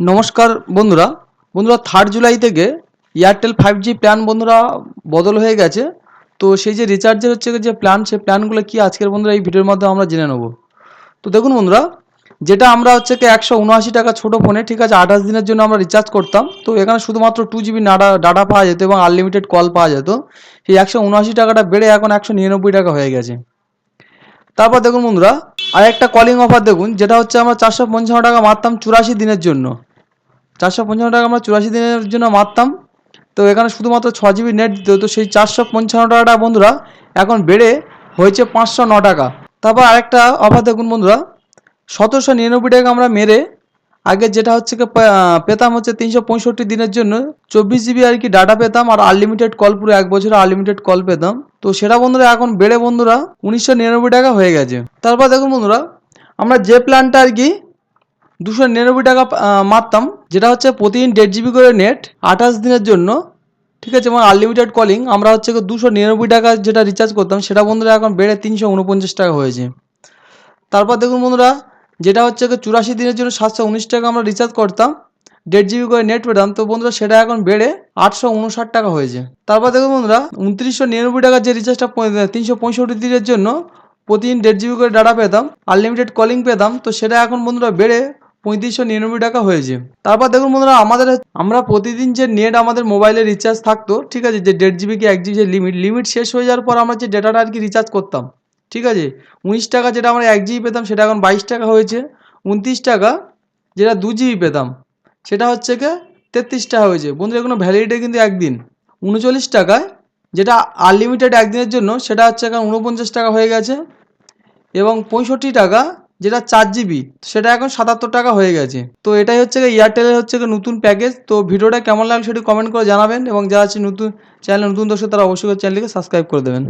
নমস্কার বন্ধুরা। বন্ধুরা থার্ড জুলাই থেকে এয়ারটেল ফাইভ জি প্ল্যান বন্ধুরা বদল হয়ে গেছে। তো সেই যে রিচার্জের হচ্ছে যে প্ল্যান সেই প্ল্যানগুলো কি আজকের বন্ধুরা এই ভিডিওর মাধ্যমে আমরা জেনে নেব। তো দেখুন বন্ধুরা, যেটা আমরা হচ্ছে কি একশো উনআশি টাকা ছোটো ফোনে ঠিক আছে, আঠাশ দিনের জন্য আমরা রিচার্জ করতাম। তো এখানে শুধুমাত্র টু জিবি ডাটা ডাটা পাওয়া যেত এবং আনলিমিটেড কল পাওয়া যেত। সেই একশো উনআশি টাকাটা বেড়ে এখন একশো নিরানব্বই টাকা হয়ে গেছে। তারপর দেখুন বন্ধুরা আর একটা কলিং অফার দেখুন, যেটা হচ্ছে আমরা চারশো পঞ্চান্ন টাকা মারতাম চুরাশি দিনের জন্য। চারশো পঞ্চান্ন টাকা আমরা চুরাশি দিনের জন্য মারতাম। তো এখানে শুধুমাত্র ছ জিবি নেট দিত, তো সেই চারশো পঞ্চান্ন টাকাটা বন্ধুরা এখন বেড়ে হয়েছে পাঁচশো ন টাকা। তারপর আরেকটা অফার দেখুন বন্ধুরা, সতেরোশো নিরানব্বই টাকা আমরা মেরে আগে যেটা হচ্ছে পেতাম হচ্ছে তিনশো পঁয়ষট্টি দিনের জন্য, চব্বিশ জিবি আর কি ডাটা পেতাম আর আনলিমিটেড কল পুরো এক বছরে আনলিমিটেড কল পেতাম। তো সেটা বন্ধুরা এখন বেড়ে বন্ধুরা উনিশশো নিরানব্বই টাকা হয়ে গেছে। তারপর দেখুন বন্ধুরা, আমরা যে প্ল্যানটা আর কি, দুশো নিরানব্বই টাকা মারতাম। যেটা হচ্ছে প্রতিদিন দেড় জিবি করে নেট আঠাশ দিনের জন্য। ঠিক আছে এবং আনলিমিটেড কলিং আমরা হচ্ছে দুশো নিরানব্বই টাকা যেটা রিচার্জ করতাম, সেটা বন্ধুরা এখন বেড়ে তিনশো উনপঞ্চাশ টাকা হয়েছে। তারপর দেখুন বন্ধুরা, যেটা হচ্ছে চুরাশি দিনের জন্য সাতশো উনিশ টাকা আমরা রিচার্জ করতাম, দেড় জিবি করে নেট পেতাম, তো বন্ধুরা সেটা এখন বেড়ে আটশো উনষাট টাকা হয়েছে। তারপর দেখুন বন্ধুরা, উনত্রিশশো নিরানব্বই টাকার যে রিচার্জটা তিনশো পঁয়ষট্টি দিনের জন্য প্রতিদিন দেড় জিবি করে ডাটা পেতাম আনলিমিটেড কলিং পেতাম, তো সেটা এখন বন্ধুরা বেড়ে পঁয়ত্রিশশো নিরানব্বই টাকা হয়েছে। তারপর দেখুন বন্ধুরা, আমাদের আমরা প্রতিদিন যে নেট আমাদের মোবাইলে রিচার্জ থাকতো, ঠিক আছে, যে দেড় জিবি কি এক জিবি যে লিমিট লিমিট শেষ হয়ে যাওয়ার পর আমরা যে ডেটাটা আর কি রিচার্জ করতাম, ঠিক আছে, উনিশ টাকা যেটা আমরা এক জিবি পেতাম, সেটা এখন বাইশ টাকা হয়েছে, উনত্রিশ টাকা যেটা দু জিবি পেতাম, সেটা হচ্ছে কি তেত্রিশ টাকা হয়েছে। বন্ধুরা কোনো ভ্যালিডিটি কিন্তু একদিন। উনচল্লিশ টাকায় যেটা আনলিমিটেড একদিনের জন্য, সেটা হচ্ছে এখন উনপঞ্চাশ টাকা হয়ে গেছে, এবং পঁয়ষট্টি টাকা যেটা চার জিবি সেটা এখন সাতাত্তর টাকা হয়ে গেছে। তো এটাই হচ্ছে এয়ারটেলের হচ্ছে নতুন প্যাকেজ তো ভিডিওটা কেমন লাগল সেটি কমেন্ট করে জানাবেন এবং যারা আছে নতুন চ্যানেল নতুন দর্শক, তারা অবশ্যই চ্যানেলটিকে সাবস্ক্রাইব করে দেবেন।